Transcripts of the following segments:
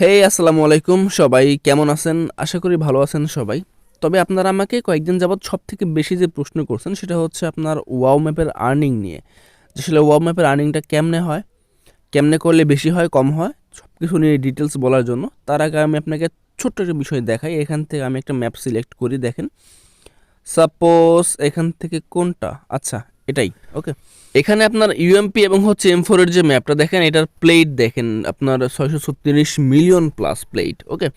হেই আসসালামু আলাইকুম। সবাই কেমন আছেন? আশা করি ভালো আছেন সবাই। তবে আপনারা আমাকে কয়েকদিন যাবৎ সব থেকে বেশি যে প্রশ্ন করছেন, সেটা হচ্ছে আপনার ওয়াও ম্যাপের আর্নিং নিয়ে। আসলে ওয়াও ম্যাপের আর্নিংটা কেমনে হয়, কেমনে করলে বেশি হয়, কম হয় সব কিছু নিয়ে ডিটেলস বলার জন্য। তার আগে আমি আপনাকে ছোট্ট একটা বিষয় দেখাই। এখান থেকে আমি একটা ম্যাপ সিলেক্ট করি, দেখেন। সাপোজ এখান থেকে কোনটা? আচ্ছা এটাই ওকে এখানে আপনার ইউএমপি এবং হচ্ছে এম ফোরের যে ম্যাপটা দেখেন, এটার প্লেট দেখেন, আপনার ছয়শো ছত্রিশ মিলিয়ন প্লাস প্লেট ওকে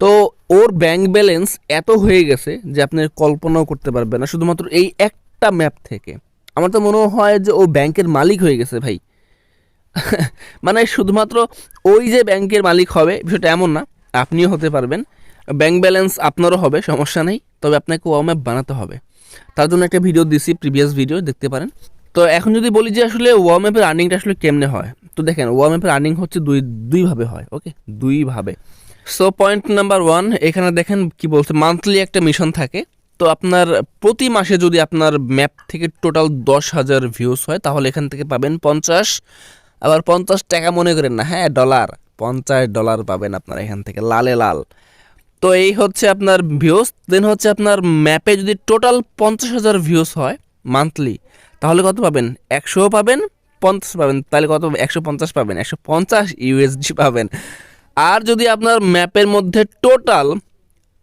তো ওর ব্যাংক ব্যালেন্স এত হয়ে গেছে যে আপনি কল্পনাও করতে পারবেন না, শুধুমাত্র এই একটা ম্যাপ থেকে। আমার তো মনে হয় যে ও ব্যাংকের মালিক হয়ে গেছে ভাই। মানে শুধুমাত্র ওই যে ব্যাংকের মালিক হবে, বিষয়টা এমন না, আপনিও হতে পারবেন। ব্যাংক ব্যালেন্স আপনারও হবে, সমস্যা নেই, তবে আপনাকে ও ম্যাপ বানাতে হবে। তার জন্য একটা ভিডিও দিছি প্রিভিয়াস ভিডিও দেখতে পারেন। তো এখন যদি বলি যে আসলে ওয়ার্ম ম্যাপের আর্নিংটা আসলে কেমনে হয়, তো দেখেন ওয়া ম্যাপের আর্নিং হচ্ছে দুই দুইভাবে হয় ওকে দুইভাবে সো পয়েন্ট নাম্বার ওয়ান এখানে দেখেন কি বলছে মান্থলি একটা মিশন থাকে। তো আপনার প্রতি মাসে যদি আপনার ম্যাপ থেকে টোটাল দশ হাজার ভিউজ হয়, তাহলে এখান থেকে পাবেন পঞ্চাশ। আবার পঞ্চাশ টাকা মনে করেন না হ্যাঁ ডলার পঞ্চাশ ডলার পাবেন আপনার এখান থেকে, লালে লাল। তো এই হচ্ছে আপনার ভিউজ দেন হচ্ছে আপনার ম্যাপে যদি টোটাল পঞ্চাশ হাজার ভিউজ হয় মান্থলি তাহলে কত পাবেন? একশোও পাবেন, পঞ্চাশ পাবেন, তাহলে কত একশো পঞ্চাশ পাবেন, একশো পঞ্চাশ ইউএসডি পাবেন। আর যদি আপনার ম্যাপের মধ্যে টোটাল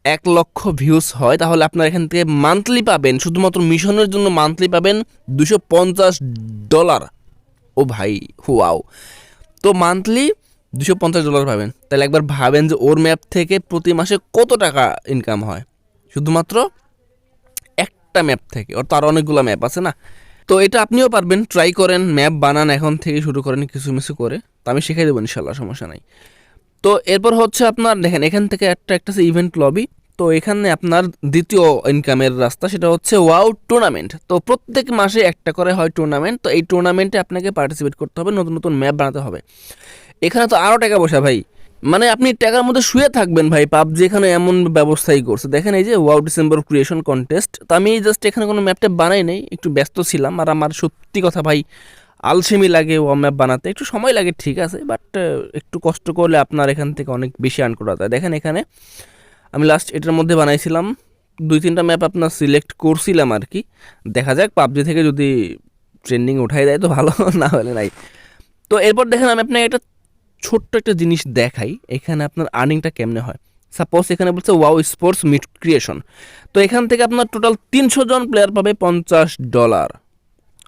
এক লক্ষ ভিউজ হয়, তাহলে আপনার এখান থেকে মান্থলি পাবেন, শুধুমাত্র মিশনের জন্য মান্থলি পাবেন দুশো পঞ্চাশ ডলার ও ভাই হুয়াও তো মান্থলি দুশো পঞ্চাশ ডলার পাবেন তাহলে একবার ভাবেন যে ওর ম্যাপ থেকে প্রতি মাসে কত টাকা ইনকাম হয়। শুধুমাত্র একটা ম্যাপ থেকে ওর তার অনেকগুলো ম্যাপ আছে না? তো এটা আপনিও পারবেন ট্রাই করেন, ম্যাপ বানান, এখন থেকে শুরু করেন কিছু মিছু করে। তো আমি শিখাই দেবো ইনশাল্লাহ সমস্যা নাই। তো এরপর হচ্ছে আপনার, দেখেন, এখান থেকে একটা একটা ইভেন্ট লবি তো এখানে আপনার দ্বিতীয় ইনকামের রাস্তা সেটা হচ্ছে ওয়াও টুর্নামেন্ট তো প্রত্যেক মাসে একটা করে হয় টুর্নামেন্ট তো এই টুর্নামেন্টে আপনাকে পার্টিসিপেট করতে হবে, নতুন নতুন ম্যাপ বানাতে হবে। এখানে তো আরও টাকা বসা ভাই। মানে আপনি টাকার মধ্যে শুয়ে থাকবেন ভাই, পাবজি এখানে এমন ব্যবস্থাই করছে। দেখেন এই যে ওয়াও ডিসেম্বর ক্রিয়েশন কন্টেস্ট তো আমি জাস্ট এখানে কোনো ম্যাপটা বানাই নাই, একটু ব্যস্ত ছিলাম। আর আমার সত্যি কথা ভাই, আলসেমি লাগে ও ম্যাপ বানাতে। একটু সময় লাগে, ঠিক আছে বাট একটু কষ্ট করলে আপনার এখান থেকে অনেক বেশি আর্ন করা যায়। দেখেন এখানে আমি লাস্ট এটার মধ্যে বানাইছিলাম, দুই তিনটা ম্যাপ আপনার সিলেক্ট করছিলাম আর কি। দেখা যাক, পাবজি থেকে যদি ট্রেন্ডিং উঠাই দেয় তো ভালো, না হলে নাই। তো এরপর দেখেন, আমি আপনাকে একটা ছোট্ট একটা জিনিস দেখাই, এখানে আপনার আর্নিংটা কেমনে হয়। সাপোজ এখানে বলছে ওয়াও স্পোর্টস মিট ক্রিয়েশন তো এখান থেকে আপনার টোটাল তিনশো জন প্লেয়ার পাবে পঞ্চাশ ডলার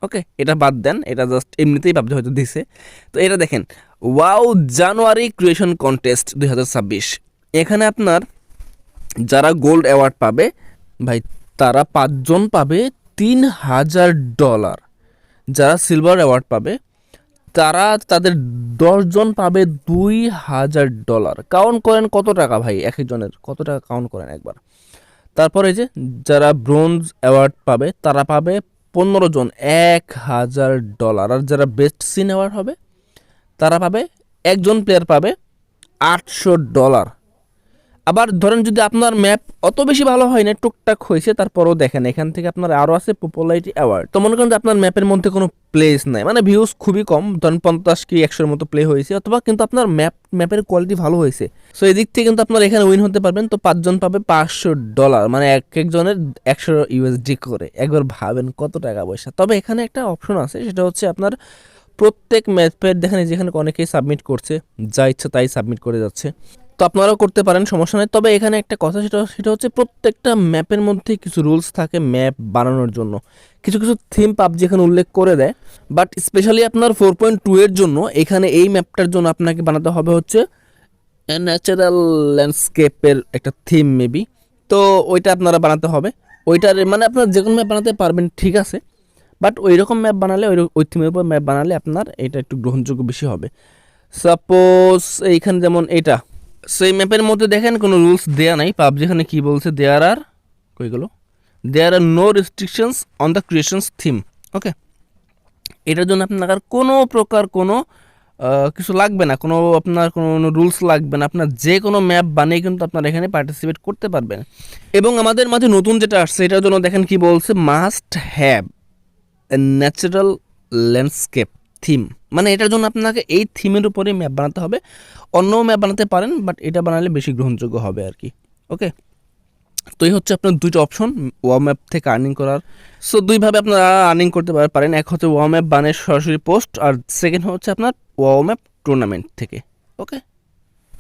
ওকে এটা বাদ দেন, এটা জাস্ট এমনিতেই পাবজি হয়তো দিছে। তো এটা দেখেন ওয়াও জানুয়ারি ক্রিয়েশন কন্টেস্ট দু হাজার ছাব্বিশ। এখানে আপনার যারা গোল্ড অ্যাওয়ার্ড পাবে, ভাই, তারা পাঁচজন পাবে তিন হাজার ডলার যারা সিলভার অ্যাওয়ার্ড পাবে, তারা তাদের দশজন পাবে দুই হাজার ডলার কাউন্ট করেন কত টাকা ভাই এক একজনের? কত টাকা কাউন্ট করেন একবার? তারপরে যে, যারা ব্রোঞ্জ অ্যাওয়ার্ড পাবে, তারা পাবে পনেরো জন এক হাজার ডলার আর যারা বেস্ট সিন অ্যাওয়ার্ড হবে, তারা পাবে, একজন প্লেয়ার পাবে আটশো ডলার আবার ধরেন যদি আপনার ম্যাপ অত বেশি ভালো হয় না, টুকটাক হয়েছে, তারপরও দেখেন, এখান থেকে আপনার আরও আছে পপুলারিটি অ্যাওয়ার্ড তো মনে করেন যে আপনার ম্যাপের মধ্যে কোনো প্লেস নাই মানে ভিউজ খুবই কম, ধরেন পঞ্চাশ কি একশোর মতো প্লে হয়েছে, অথবা কিন্তু আপনার ম্যাপ ম্যাপের কোয়ালিটি ভালো হয়েছে। সো এদিক থেকে কিন্তু আপনার এখানে উইন হতে পারবেন, তো পাঁচজন পাবে পাঁচশো ডলার মানে এক একজনের একশো ইউএসডি করে। একবার ভাবেন কত টাকা পয়সা। তবে এখানে একটা অপশন আছে, সেটা হচ্ছে আপনার প্রত্যেক ম্যাপের দেখেন যেখানে অনেকেই সাবমিট করছে, যা ইচ্ছা তাই সাবমিট করে যাচ্ছে। তো আপনারাও করতে পারেন, সমস্যা নেই। তবে এখানে একটা কথা, সেটা সেটা হচ্ছে প্রত্যেকটা ম্যাপের মধ্যে কিছু রুলস থাকে ম্যাপ বানানোর জন্য। কিছু কিছু থিম পাবজি এখানে উল্লেখ করে দেয়, বাট স্পেশালি আপনার ফোর পয়েন্ট টু এর জন্য এখানে এই ম্যাপটার জন্য আপনাকে বানাতে হবে হচ্ছে ন্যাচারাল ল্যান্ডস্কেপের একটা থিম মেবি। তো ওইটা আপনারা বানাতে হবে। ওইটার মানে আপনার যে কোনো ম্যাপ বানাতে পারবেন, ঠিক আছে। বাট ওই রকম ম্যাপ বানালে, ওই ওই থিমের উপর ম্যাপ বানালে আপনার এটা একটু গ্রহণযোগ্য বেশি হবে। সাপোজ এইখানে যেমন এটা সেই ম্যাপের মধ্যে দেখেন কোনো রুলস দেয়া নাই। পাবজি এখানে কী বলছে? There are কইগুলো there are no restrictions on the creations theme okay এটার জন্য আপনার কোনো প্রকার কোনো কিছু লাগবে না। কোনো আপনার কোনো রুলস লাগবে না। আপনার যে কোনো ম্যাপ বানিয়ে কিন্তু আপনার এখানে পার্টিসিপেট করতে পারবেন। এবং আমাদের মাঝে নতুন যেটা আসছে, এটার জন্য দেখেন কি বলছে must have a natural landscape theme মানে এটার জন্য আপনাকে এই থিমের উপরে ম্যাপ বানাতে হবে। অন্য ম্যাপ বানাতে পারেন বাট এটা বানালে বেশি গ্রহণযোগ্য হবে আর কি। ওকে তো এই হচ্ছে আপনার দুইটা অপশন ওয়া ম্যাপ থেকে আর্নিং করার। সো দুইভাবে আপনারা আর্নিং করতে পারেন। এক হচ্ছে ওয়া ম্যাপ বানের সরাসরি পোস্ট আর সেকেন্ড হচ্ছে আপনার ওয়া ম্যাপ টুর্নামেন্ট থেকে। ওকে